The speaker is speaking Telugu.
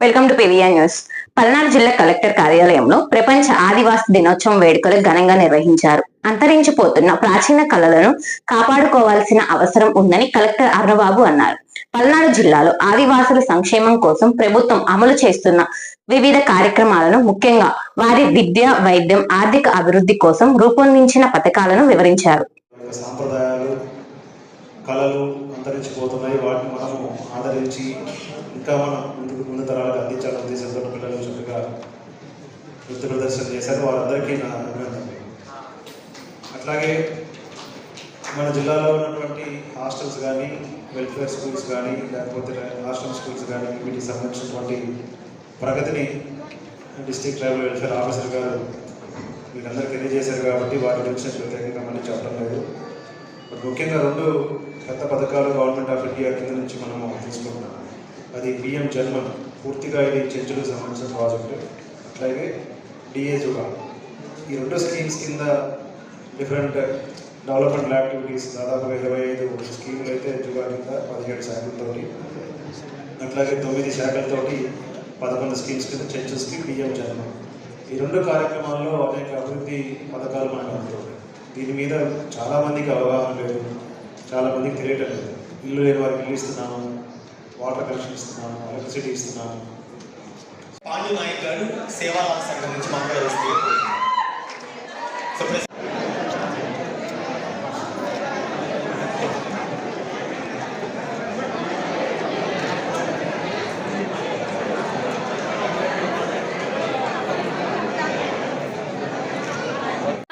Welcome to P V R news Palnadu జిల్లా కలెక్టర్ కార్యాలయంలో ప్రపంచ ఆదివాసి దినోత్సవం వేడుకలు ఘనంగా నిర్వహించారు. అంతరించిపోతున్న ప్రాచీన కళలను కాపాడుకోవాల్సిన అవసరం ఉందని కలెక్టర్ అర్రబాబు అన్నారు. పల్నాడు జిల్లాలో ఆదివాసుల సంక్షేమం కోసం ప్రభుత్వం అమలు చేస్తున్న వివిధ కార్యక్రమాలను ముఖ్యంగా వారి విద్య వైద్యం ఆర్థిక అభివృద్ధి కోసం రూపొందించిన పథకాలను వివరించారు. సాంప్రదాయాలు కళలు అంతరించిపోతున్నాయి. వాటిని మనము ఆదరించి ఇంకా మనం ముందుకు ముందు తరాలకు అందించాలనే ఉద్దేశంతో పిల్లలు చక్కగా నృత్య ప్రదర్శన చేశారు. వారందరికీ నా అభినందనలు. అట్లాగే మన జిల్లాలో ఉన్నటువంటి హాస్టల్స్ కానీ వెల్ఫేర్ స్కూల్స్ కానీ లేకపోతే హాస్టల్ స్కూల్స్ కానీ వీటికి సంబంధించినటువంటి ప్రగతిని డిస్ట్రిక్ట్ ట్రైబల్ వెల్ఫేర్ ఆఫీసర్ గారు మీరందరికీ తెలియజేశారు కాబట్టి వాటి గురించి ప్రత్యేకంగా మళ్ళీ చెప్పడం లేదు. ముఖ్యంగా రెండు పెద్ద పథకాలు గవర్నమెంట్ ఆఫ్ ఇండియా కింద నుంచి మనము తీసుకుంటున్నాం. అది బిఎం జన్మన్ పూర్తిగా ఇది చర్చలకు సంబంధించిన ప్రాజెక్టు. అట్లాగే డిఏ జుగా ఈ రెండు స్కీమ్స్ కింద డిఫరెంట్ డెవలప్మెంట్ యాక్టివిటీస్ దాదాపు ఇరవై ఐదు స్కీములు అయితే జుగా కింద పదిహేడు శాఖలతోటి అట్లాగే తొమ్మిది శాఖలతోటి పదకొండు స్కీమ్స్ కింద చర్చస్కి బిఎం జన్మన్ ఈ రెండు కార్యక్రమాల్లో అనేక అభివృద్ధి పథకాలు మనకు అందుతున్నాయి. దీని మీద చాలామందికి అవగాహన లేదు. చాలామందికి తెలియటం లేదు. ఇల్లు లేని వారికి ఇల్లు ఇస్తున్నాము. వాటర్ కనెక్షన్ ఇస్తున్నాము. ఎలక్ట్రిసిటీ ఇస్తున్నాము. పాండు నాయక్ గారు సేవాలాల్ సంఘం నుంచి మాట్లాడిస్తే